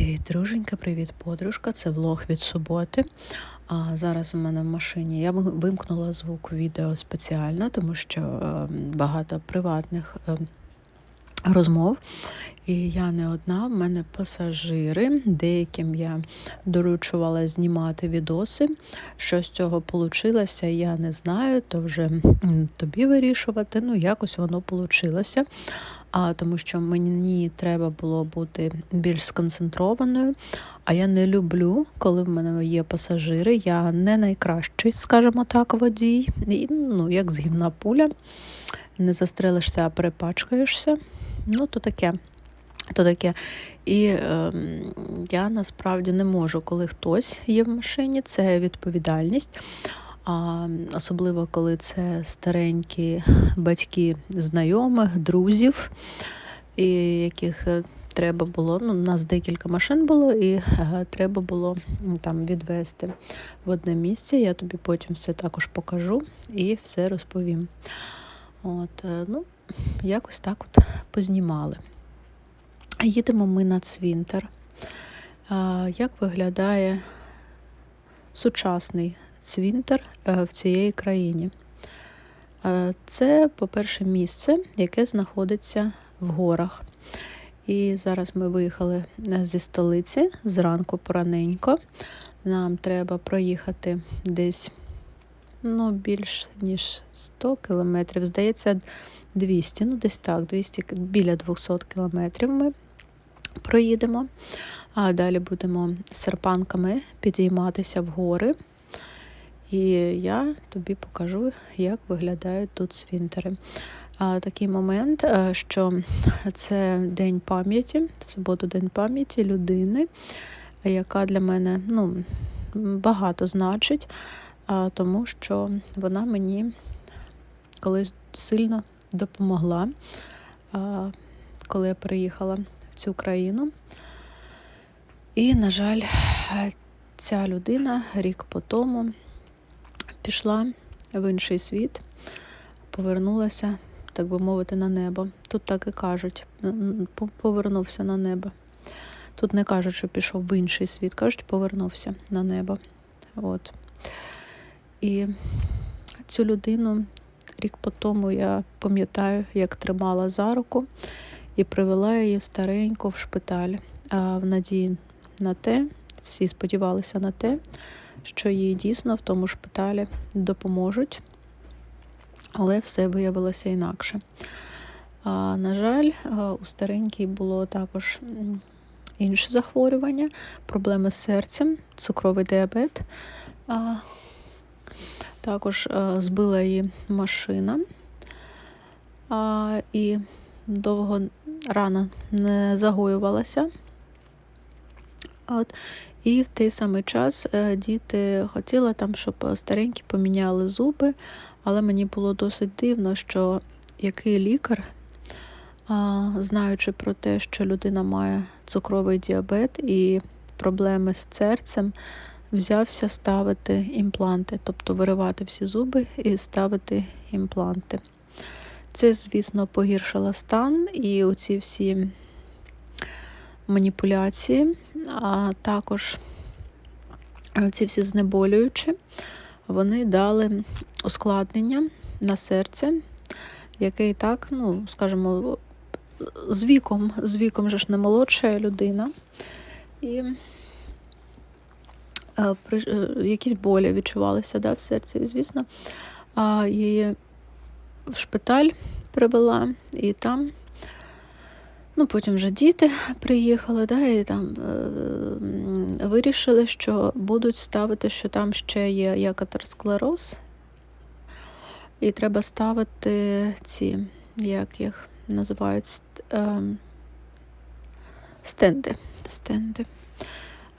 Привіт, друженька, привіт, подружка. Це влог від суботи. А зараз у мене в машині я вимкнула звук відео спеціально, тому що е, багато приватних е, розмов. І я не одна, в мене пасажири, деяким я доручувала знімати відоси. Що з цього вийшло, я не знаю, то вже тобі вирішувати. Ну, якось воно вийшло. А, тому що мені треба було бути більш сконцентрованою. А я не люблю, коли в мене є пасажири. Я не найкращий, скажімо так, водій. І, ну, як з гімна пуля. Не застрелишся, а перепачкаєшся. Ну, то таке. То таке. І е, я насправді не можу, коли хтось є в машині, це відповідальність. А, особливо коли це старенькі батьки знайомих, друзів, і яких е, треба було. Ну, у нас декілька машин було, і е, треба було там відвести в одне місце. Я тобі потім все також покажу і все розповім. От, е, ну, якось так от познімали. Їдемо ми на цвинтар. Як виглядає сучасний цвинтар е, в цієї країні? Е, Це, по-перше, місце, яке знаходиться в горах. І зараз ми виїхали е, зі столиці зранку пораненько. Нам треба проїхати десь ну, більш ніж 100 кілометрів. Здається, 200, ну десь так, 200, біля 200 кілометрів ми проїдемо. А далі будемо серпанками підійматися в гори. І я тобі покажу, як виглядають тут свінтери. Такий момент, е, що це день пам'яті, в суботу день пам'яті людини, яка для мене ну, багато значить, тому що вона мені колись сильно допомогла, коли я приїхала в цю країну. І, на жаль, ця людина рік по тому пішла в інший світ, повернулася, так би мовити, на небо. Тут так і кажуть, повернувся на небо. Тут не кажуть, що пішов в інший світ, кажуть, повернувся на небо. От. І цю людину рік по тому я пам'ятаю, як тримала за руку і привела її старенько в шпиталь а, в надії на те, всі сподівалися на те, що їй дійсно в тому шпиталі допоможуть, але все виявилося інакше. А, на жаль, у старенькій було також інше захворювання, проблеми з серцем, цукровий діабет. А, також а, збила її машина. А, і довго рана не загоювалася. От. І в той самий час е, діти хотіли там, щоб старенькі поміняли зуби, але мені було досить дивно, що який лікар, знаючи про те, що людина має цукровий діабет і проблеми з серцем, взявся ставити імпланти, тобто виривати всі зуби і ставити імпланти. Це, звісно, погіршило стан і оці всі маніпуляції, а також ці всі знеболюючі, вони дали ускладнення на серце, яке і так, ну, скажімо, з віком, з віком же ж не молодша людина. І е, е, якісь болі відчувалися да, в серці. І, звісно, її в шпиталь привела, і там Ну, потім вже діти приїхали, да, і там е, вирішили, що будуть ставити, що там ще є як атеросклероз, і треба ставити ці, як їх називають, ем, стенди. стенди.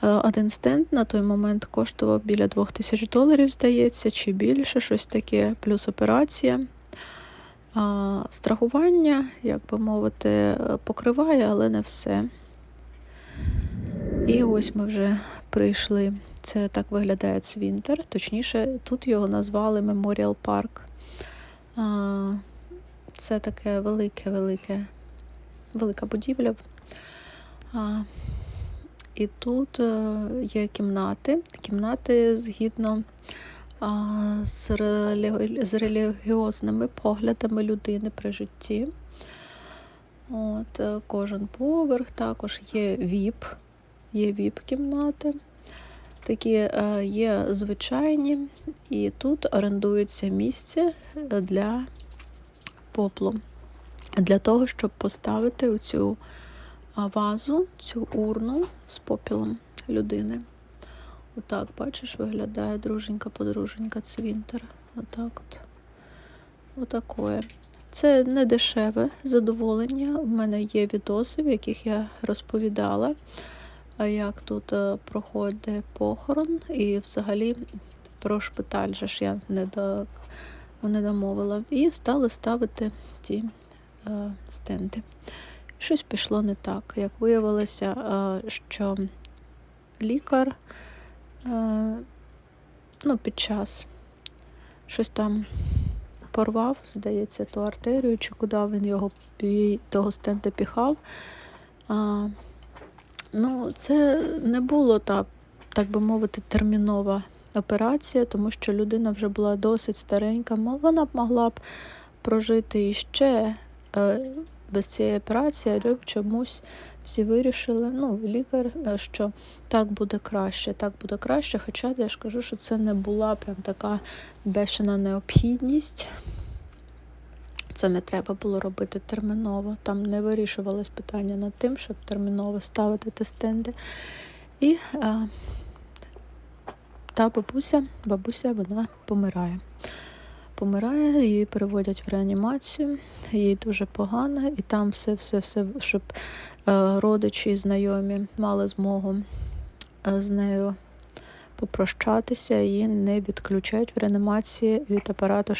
Е, Один стенд на той момент коштував біля 2000 доларів, здається, чи більше, щось таке, плюс операція. Страхування, як би мовити, покриває, але не все. І ось ми вже прийшли. Це так виглядає цвинтар. Точніше, тут його назвали Меморіал Парк. Це таке велике, велике, велика будівля. І тут е, є кімнати. Кімнати згідно з, релі... з релігіозними поглядами людини при житті. От, е, Кожен поверх, також є ВІП, є ВІП-кімнати. Такі е, є звичайні, і тут орендується місце для поплу, для того, щоб поставити оцю а, вазу, цю урну з попілом людини. Отак, бачиш, виглядає друженька-подруженька цвінтер. Отак от. Отакое. Це не дешеве задоволення. У мене є відоси, в яких я розповідала, як тут е, проходить похорон, і взагалі про шпиталь же ж я не, до, не домовила. І стали ставити ті е, стенди. Щось пішло не так. Як виявилося, е, що лікар ну, під час щось там порвав, здається, ту артерію, чи куди він його того стенда піхав. А, ну, це не було так, так би мовити, термінова операція, тому що людина вже була досить старенька. Вона б могла б прожити іще е, без цієї операції, але чомусь всі вирішили, ну, лікар, е, що так буде краще, так буде краще. Хоча я ж кажу, що це не була прям така бешена необхідність. Це не треба було робити терміново. Там не вирішувалось питання над тим, щоб терміново ставити ті стенди. І а, та бабуся, бабуся вона помирає. Помирає, її переводять в реанімацію, їй дуже погано, і там все, все, все, щоб е, родичі і знайомі мали змогу е, з нею попрощатися, її не відключають в реанімації від апарату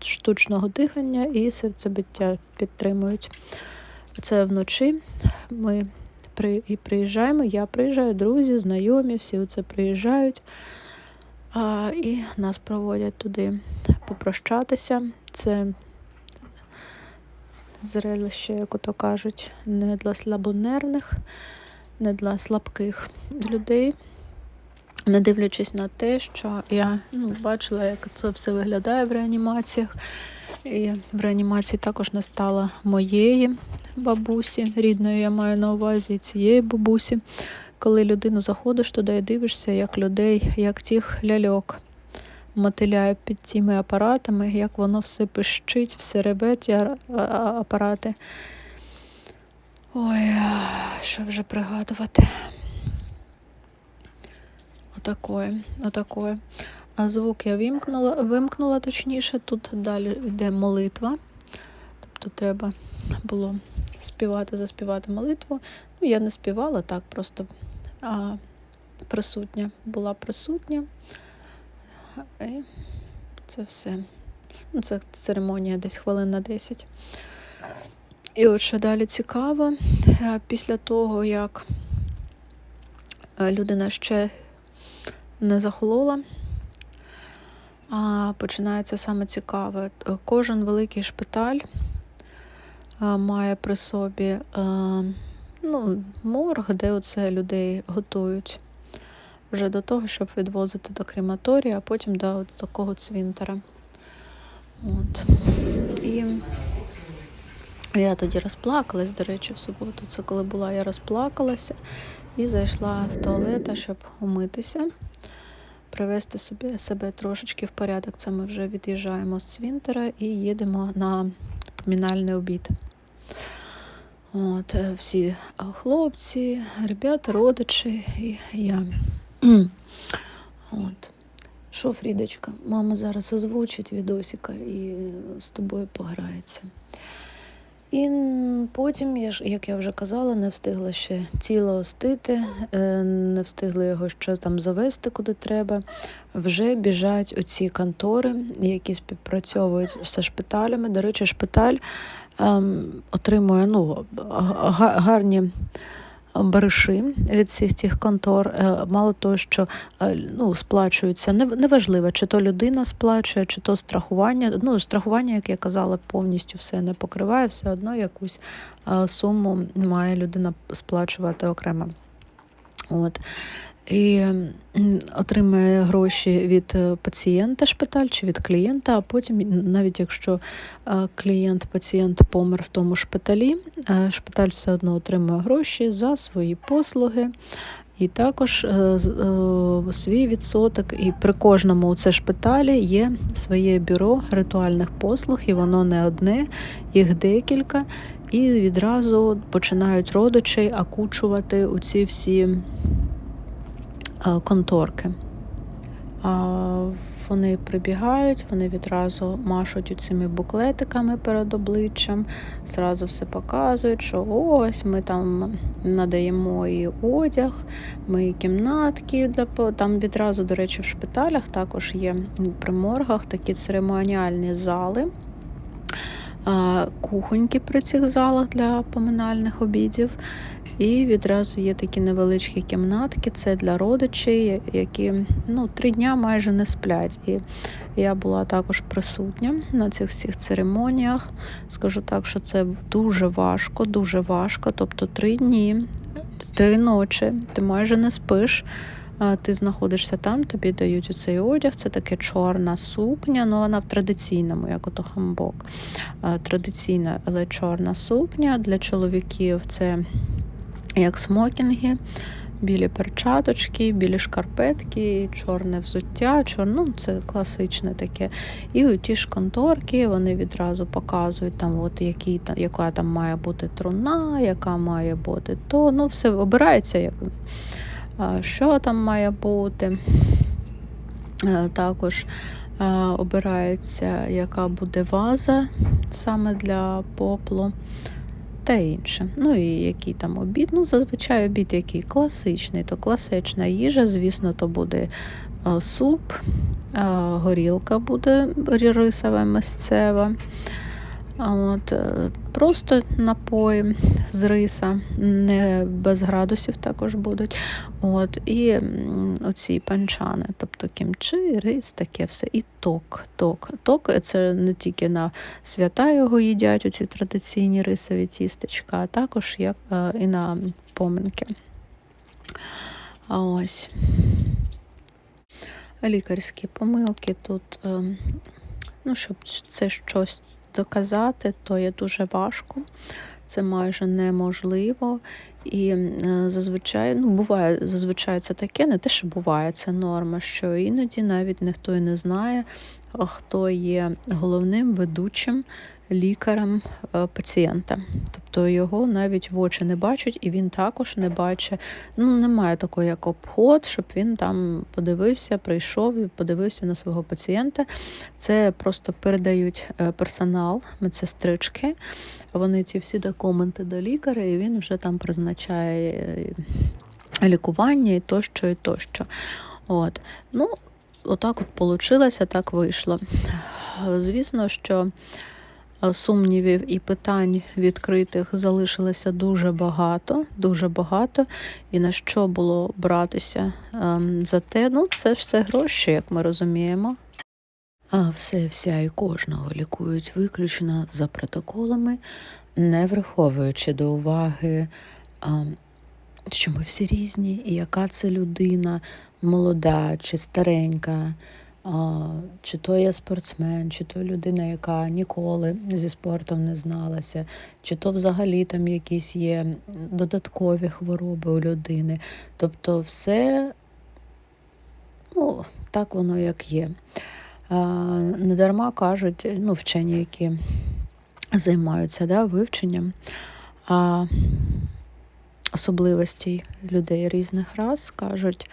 штучного дихання і серцебиття підтримують. Це вночі. Ми і приїжджаємо, я приїжджаю, друзі, знайомі, всі оце приїжджають. А, і нас проводять туди попрощатися. Це зрелище, як ото кажуть, не для слабонервних, не для слабких людей. Не дивлячись на те, що я ну, бачила, як це все виглядає в реанімаціях. І в реанімації також не стало моєї бабусі, рідної я маю на увазі цієї бабусі. Коли людину заходиш туди і дивишся, як людей, як тих ляльок мотиляє під цими апаратами, як воно все пищить, все а- апарати. Ой, що вже пригадувати. Отакое, отакое. А звук я вимкнула, вимкнула точніше. Тут далі йде молитва. Тобто треба було співати, заспівати молитву. Ну, я не співала, так просто а, присутня була присутня. І це все. Ну, це церемонія десь хвилин на 10. І от що далі цікаво, е, після того, як е, людина ще не захолола, а починається саме цікаве. Е, Кожен великий шпиталь має при собі ну, морг, де оце людей готують вже до того, щоб відвозити до крематорія, а потім до от такого цвинтара. От. І я тоді розплакалась, до речі, в суботу. Це коли була, я розплакалася і зайшла в туалет, щоб умитися, привести собі себе трошечки в порядок. Це ми вже від'їжджаємо з цвинтара і їдемо на помінальний обід. От, е, всі е, хлопці, ребята, родичі і я. От. Що, Фрідочка, мама зараз озвучить відосика і з тобою пограється. І потім, як я вже казала, не встигла ще тіло остити, е, не встигла його ще там завести куди треба. Вже біжать оці контори, які співпрацьовують зі шпиталями. До речі, шпиталь отримує ну, га- гарні бариші від всіх тих контор. Е, Мало того, що е, ну, сплачуються, не- неважливо, чи то людина сплачує, чи то страхування. Ну, страхування, як я казала, повністю все не покриває, все одно якусь е, суму має людина сплачувати окремо. От. І отримає гроші від е, пацієнта шпиталь чи від клієнта, а потім, навіть якщо е, клієнт, пацієнт помер в тому шпиталі, е, шпиталь все одно отримує гроші за свої послуги. І також свій відсоток, і при кожному у це шпиталі є своє бюро ритуальних послуг, і воно не одне, їх декілька. І відразу починають родичі окучувати у ці всі е, конторки. Вони прибігають, вони відразу машуть цими буклетиками перед обличчям, зразу все показують, що ось ми там надаємо і одяг, ми кімнатки для там відразу, до речі, в шпиталях також є при моргах такі церемоніальні зали. А, Кухоньки при цих залах для поминальних обідів. І відразу є такі невеличкі кімнатки. Це для родичей, які ну, три дня майже не сплять. І я була також присутня на цих всіх церемоніях. Скажу так, що це дуже важко, дуже важко. Тобто три дні, три ночі, ти майже не спиш. Ти знаходишся там, тобі дають цей одяг, це таке чорна сукня, ну вона в традиційному, як ото хамбок. Традиційна, але чорна сукня. Для чоловіків це як смокінги, білі перчаточки, білі шкарпетки, чорне взуття, чор... ну, це класичне таке. І у ті ж конторки вони відразу показують, там, от, які, там, яка там має бути труна, яка має бути то. Ну, все обирається, як, що там має бути. Е, Також е, обирається, яка буде ваза саме для поплу та інше. Ну і який там обід. Ну, зазвичай обід який класичний, то класична їжа, звісно, то буде е, суп, горілка буде рисова місцева. От, просто напої з риса, не без градусів також будуть. От, і оці панчани, тобто кімчи, рис, таке все. І ток. Ток Ток це не тільки на свята його їдять, оці традиційні рисові тістечка, а також як е, і на поминки. А ось лікарські помилки тут, е, ну, щоб це щось доказати, то є дуже важко. Це майже неможливо. І е, зазвичай, ну, буває, зазвичай це таке, не те, що буває, це норма, що іноді навіть ніхто і не знає, хто є головним ведучим лікарем е, пацієнта. Тобто його навіть в очі не бачать, і він також не бачить. Ну, немає такого, як обход, щоб він там подивився, прийшов і подивився на свого пацієнта. Це просто передають е, персонал, медсестрички. Вони ці всі документи до лікаря, і він вже там призначає е, лікування і тощо, і тощо. От. Ну, отак от получилося, так вийшло. Звісно, що е, сумнівів і питань відкритих залишилося дуже багато, дуже багато. І на що було братися ем, за те, ну, це все гроші, як ми розуміємо. А все, вся і кожного лікують виключно за протоколами, не враховуючи до уваги, що ми всі різні, і яка це людина, молода чи старенька, чи то є спортсмен, чи то людина, яка ніколи зі спортом не зналася, чи то взагалі там якісь є додаткові хвороби у людини. Тобто все, ну, так воно як є. Недарма кажуть, ну, вчені, які займаються да, вивченням а, особливостей людей різних рас, кажуть,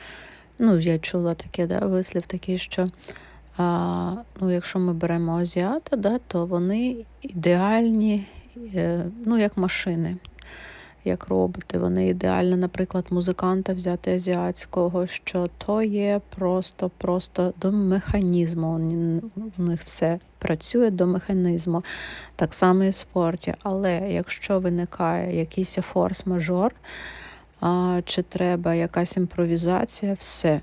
ну, я чула таке, да, вислів такий, що а, ну, якщо ми беремо азіата, да, то вони ідеальні, е, ну, як машини. Як роботи, вони ідеально, наприклад, музиканта взяти азіатського, що то є просто просто до механізму. У них все працює до механізму, так само і в спорті. Але якщо виникає якийсь форс-мажор, а, чи треба якась імпровізація, все.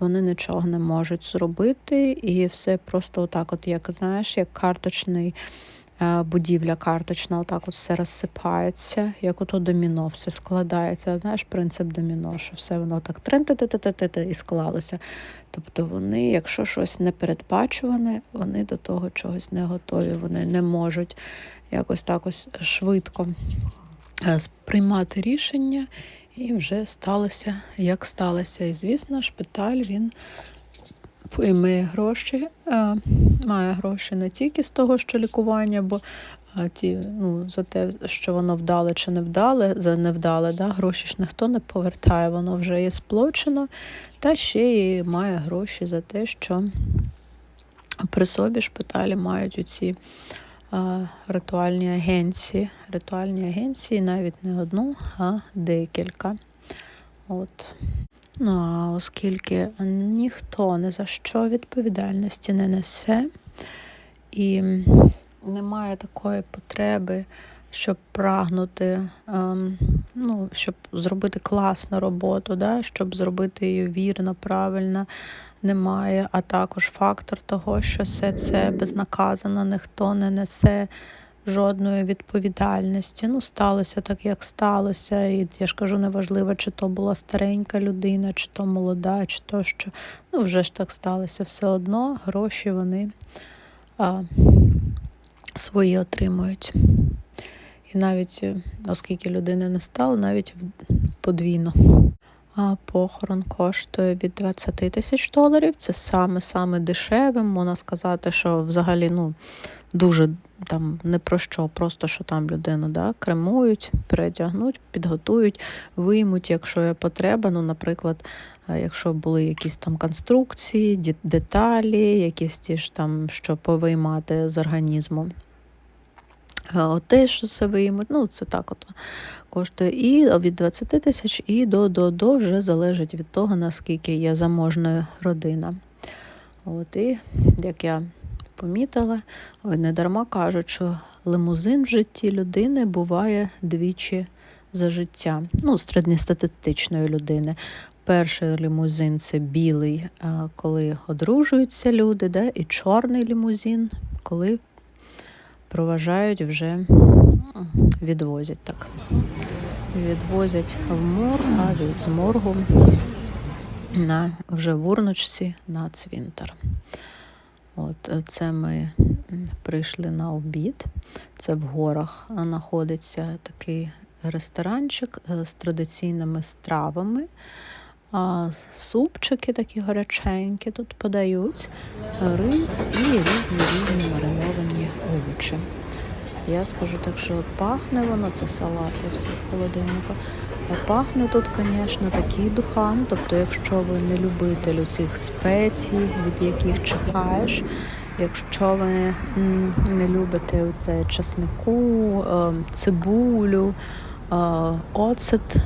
Вони нічого не можуть зробити, і все просто отак, от як знаєш, як карточний е, будівля карточна, отак от все розсипається, як ото доміно, все складається. Знаєш, принцип доміно, що все воно так трин і склалося. Тобто вони, якщо щось непередбачуване, вони до того чогось не готові, вони не можуть якось так ось швидко е, сприймати рішення, і вже сталося, як сталося. І звісно, шпиталь він має гроші, е, має гроші не тільки з того, що лікування, бо е, ті, ну, за те, що воно вдале чи не вдале, за невдале, да, гроші ж ніхто не повертає, воно вже є сплочено, та ще й має гроші за те, що при собі шпиталі мають оці ритуальні агенції. Ритуальні агенції навіть не одну, а декілька. От. Ну а оскільки ніхто ні за що відповідальності не несе і немає такої потреби, щоб прагнути, ем, ну, щоб зробити класну роботу, да, щоб зробити її вірно, правильно, немає, а також фактор того, що все це безнаказано, ніхто не несе жодної відповідальності. Ну, сталося так, як сталося. І я ж кажу, неважливо, чи то була старенька людина, чи то молода, чи то що. Ну, вже ж так сталося. Все одно гроші вони а, свої отримують. І навіть, е, оскільки людини не стало, навіть подвійно. Похорон коштує від 20 тисяч доларів. Це саме-саме дешевим. Можна сказати, що взагалі ну, дуже там не про що, просто що там людину да, кремують, передягнуть, підготують, виймуть, якщо є потреба. Ну, наприклад, якщо були якісь там конструкції, деталі, якісь ті ж там, що повиймати з організму. Те, що це виймуть, ну це так от коштує і від 20 тисяч і до до, до вже залежить від того, наскільки є заможна родина. От І як я помітила, ой, не дарма кажуть, що лимузин в житті людини буває двічі за життя, ну, середньостатистичної людини. Перший лімузин це білий, коли одружуються люди, да, і чорний лімузин, коли проважають вже відвозять так. Відвозять в морг, а від з моргу на вже в урночці на цвинтар. От Це ми прийшли на обід. Це в горах знаходиться такий ресторанчик е, з традиційними стравами. А Супчики такі горяченькі тут подають, рис і різні різні мариновані овочі. Я скажу так, що пахне воно, це салати всі в холодильнику. Пахне тут, звісно, такий духан. Тобто, якщо ви не любитель цих спецій, від яких чекаєш, якщо ви не любите оце часнику, е, цибулю, е, оцет,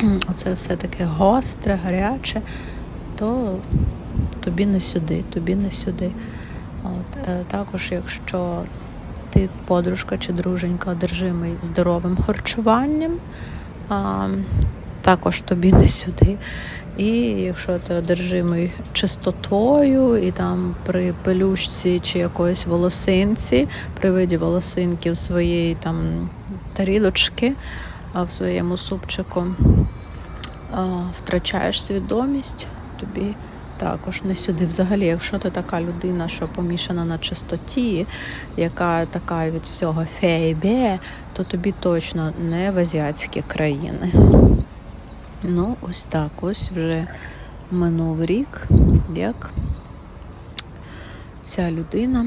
оце все таке гостре, гаряче, то тобі не сюди, тобі не сюди. От, е, Також, якщо ти подружка чи друженька одержимий здоровим харчуванням, а, також тобі не сюди. І якщо ти одержимий чистотою, і там при пелюшці чи якоїсь волосинці, при виді волосинків своєї там тарілочки в своєму супчику, втрачаєш свідомість, тобі також не сюди. Взагалі, якщо ти така людина, що помішана на чистоті, яка така від всього фейбе, то тобі точно не в азіатські країни. Ну, ось так ось вже минув рік, як ця людина,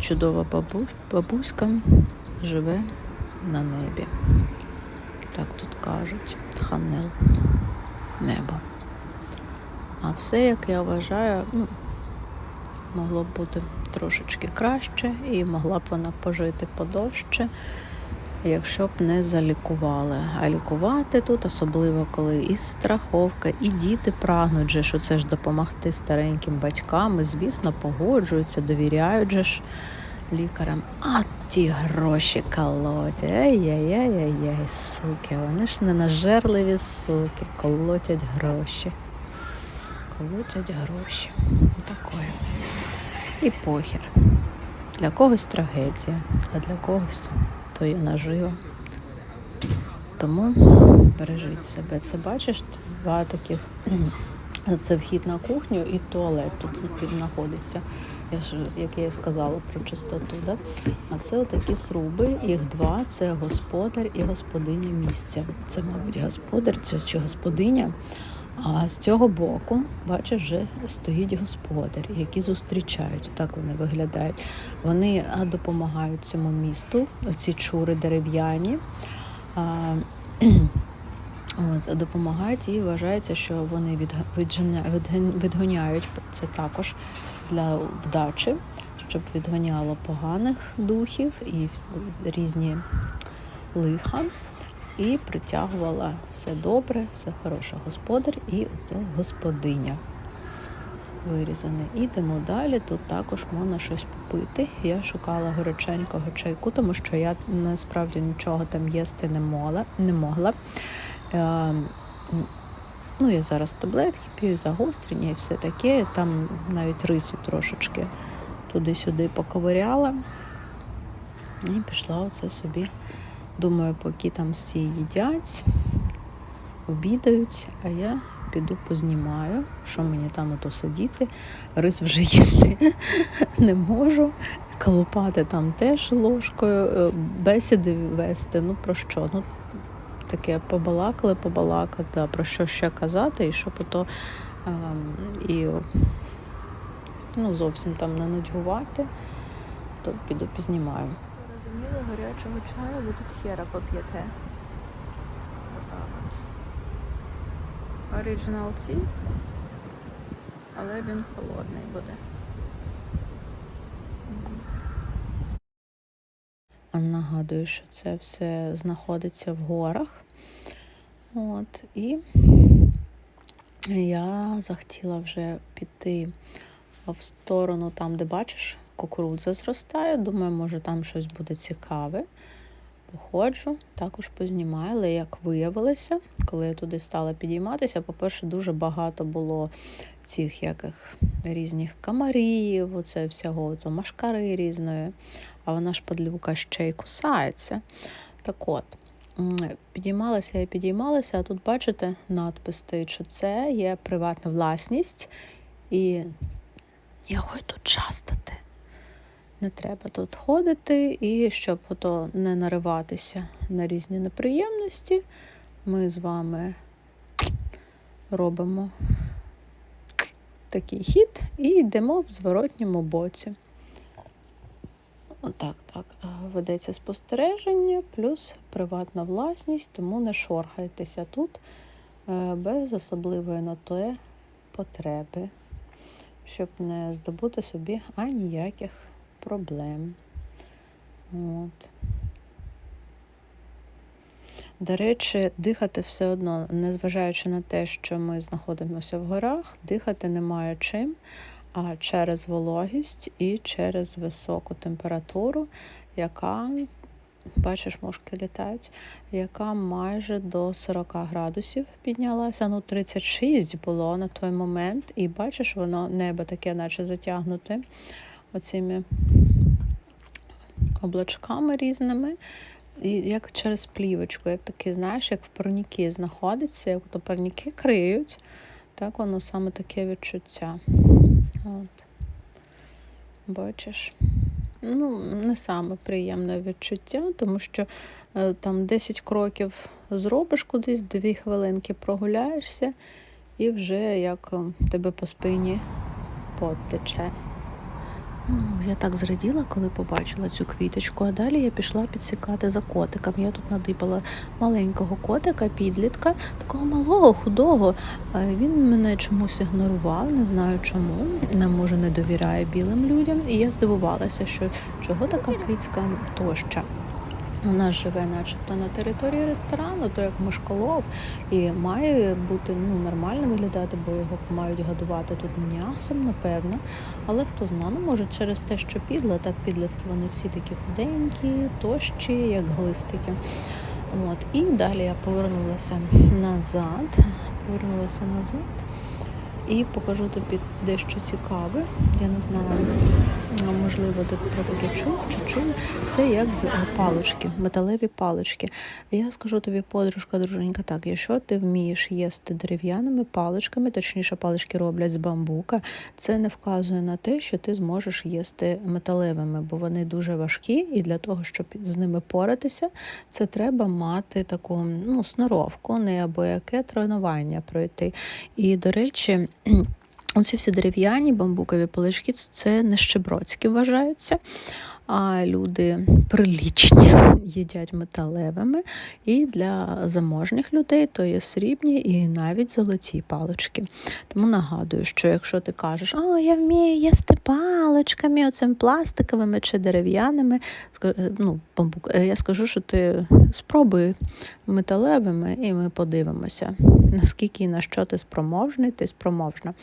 чудова бабу, бабуська, живе на небі. Так тут кажуть, ханел небо. А все, як я вважаю, ну, могло б бути трошечки краще і могла б вона пожити подовше, якщо б не залікували. А лікувати тут, особливо коли і страховка, і діти прагнуть, же, що це ж допомогти стареньким батькам, і, звісно, погоджуються, довіряють же ж лікарям. А ті гроші колотять. Ай-яй-яй-яй, суки, вони ж не нажерливі суки, колотять гроші колотять гроші. Такое. І похер. Для когось трагедія, а для когось то є нажива. Тому бережіть себе. Це бачиш, два таких. Це вхід на кухню і туалет тут знаходиться. Я ж, як я сказала про чистоту. Да? А це отакі сруби, їх два це господар і господиня місця. Це, мабуть, господар чи господиня. А з цього боку, бачиш, вже стоїть господар, які зустрічають. Так вони виглядають. Вони допомагають цьому місту, оці чури дерев'яні. От, допомагають і вважається, що вони відга- відженя- відгоняють це також для вдачі, щоб відганяло поганих духів і різні лиха, і притягувала все добре, все хороше господар і господиня. Вирізаний. Ідемо далі. Тут також можна щось попити. Я шукала горяченького чайку, тому що я насправді нічого там їсти не могла. Не могла. Ну, я зараз таблетки п'ю загострення і все таке. Там навіть рису трошечки туди-сюди поковиряла. І пішла оце собі. Думаю, поки там всі їдять, обідають, а я піду познімаю, що мені там ото сидіти. Рис вже їсти не можу. Колупати там теж ложкою, е, бесіди вести. Ну про що? Ну таке побалакали, побалакати, про що ще казати, і щоб ото ем, і ну, зовсім там не нудьгувати, то піду познімаю. Розуміли, гарячого чаю ви тут хера поп'єте. Отак от. Але він холодний буде. Нагадую, що це все знаходиться в горах. От, і я захотіла вже піти в сторону там, де бачиш, кукурудза зростає. Думаю, може там щось буде цікаве. Походжу, також познімаю, але як виявилося, коли я туди стала підійматися, по-перше, дуже багато було цих яких різних комарів, оце всього, то машкари різної, а вона ж подлюка ще й кусається. Так от, підіймалася і підіймалася, а тут, бачите, надпис що це є приватна власність, і я хочу тут частити. Не треба тут ходити, і щоб ото не нариватися на різні неприємності, ми з вами робимо такий хід і йдемо в зворотньому боці. Отак, так. а, Ведеться спостереження, плюс приватна власність, тому не шорхайтеся тут е, без особливої на те потреби, щоб не здобути собі аніяких проблем. От. До речі, дихати все одно, незважаючи на те, що ми знаходимося в горах, дихати немає чим, через вологість і через високу температуру, яка, бачиш, мошки літають, яка майже до 40 градусів піднялася. Ну, 36 було на той момент, і бачиш, воно небо таке, наче затягнуте оцими облачками різними. І як через плівочку, як таке, знаєш, як в парніки знаходиться, як то парніки криють, так воно саме таке відчуття. От. Бачиш? Ну, не саме приємне відчуття, тому що е, там 10 кроків зробиш кудись, 2 хвилинки прогуляєшся, і вже як е, тебе по спині пот тече. Ну, я так зраділа, коли побачила цю квіточку, а далі я пішла підсікати за котиком. Я тут надибала маленького котика, підлітка, такого малого, худого. Е, Він мене чомусь ігнорував, не знаю чому. Не може не довіряє білим людям. І я здивувалася, що чого така кицька тоща. Вона живе начебто на території ресторану, то як мишколов, і має бути ну, нормально виглядати, бо його мають годувати тут м'ясом, напевно. Але хто знає, ну може через те, що підла, так підлітки вони всі такі худенькі, тощі, як глистики. От. І далі я повернулася назад. Повернулася назад. І покажу тобі дещо цікаве. Я не знаю, можливо, ти про таке чув чи чув. Це як з е, палички, металеві палички. Я скажу тобі, подружка, друженька, так, якщо ти вмієш їсти дерев'яними паличками, точніше, палички роблять з бамбука, це не вказує на те, що ти зможеш їсти металевими, бо вони дуже важкі, і для того, щоб з ними поратися, це треба мати таку ну, сноровку, не або яке тренування пройти. І, до речі, Оці всі дерев'яні бамбукові палички це нещебродські вважаються, а люди прилічні їдять металевими. І для заможних людей то є срібні і навіть золоті палички. Тому нагадую, що якщо ти кажеш, о, я вмію їсти паличками, оцим пластиковими чи дерев'яними, ну, бамбук, е, я скажу, що ти спробуй металевими, і ми подивимося, наскільки і на що ти спроможний, ти спроможна.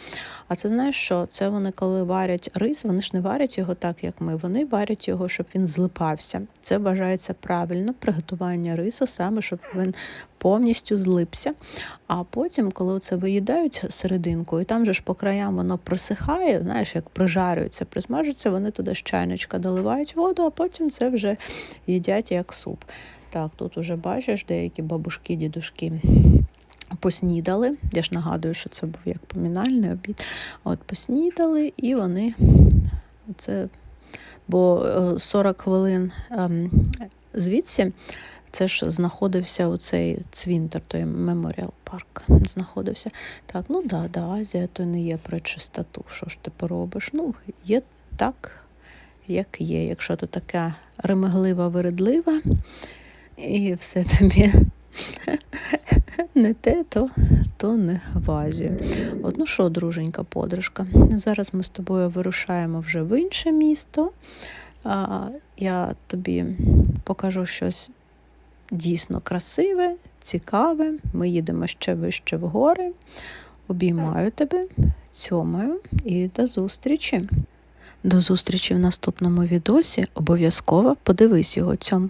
А це знаєш що? Це вони, коли варять рис, вони ж не варять його так, як ми. Вони варять його, щоб він злипався. Це вважається правильно приготування рису, саме щоб він повністю злипся. А потім, коли це виїдають серединку, і там же ж по краям воно просихає, знаєш, як прижарюється, присмажується, вони туди з чайничка доливають воду, а потім це вже їдять як суп. Так, тут уже бачиш деякі бабушки, дідушки поснідали. Я ж нагадую, що це був як помінальний обід. От поснідали, і вони це. Бо е, 40 хвилин ем, звідси це ж знаходився оцей цвінтар, той меморіал парк знаходився. Так, ну да, да, Азія то не є про чистоту. Що ж ти поробиш? Ну, є так, як є. Якщо ти така ремеглива, вередлива, і все тобі не те, то, то не в От, ну що, друженька подружка, зараз ми з тобою вирушаємо вже в інше місто. А, я тобі покажу щось дійсно красиве, цікаве. Ми їдемо ще вище в гори. Обіймаю тебе, цьомаю і до зустрічі. До зустрічі в наступному відосі. Обов'язково подивись його цьому.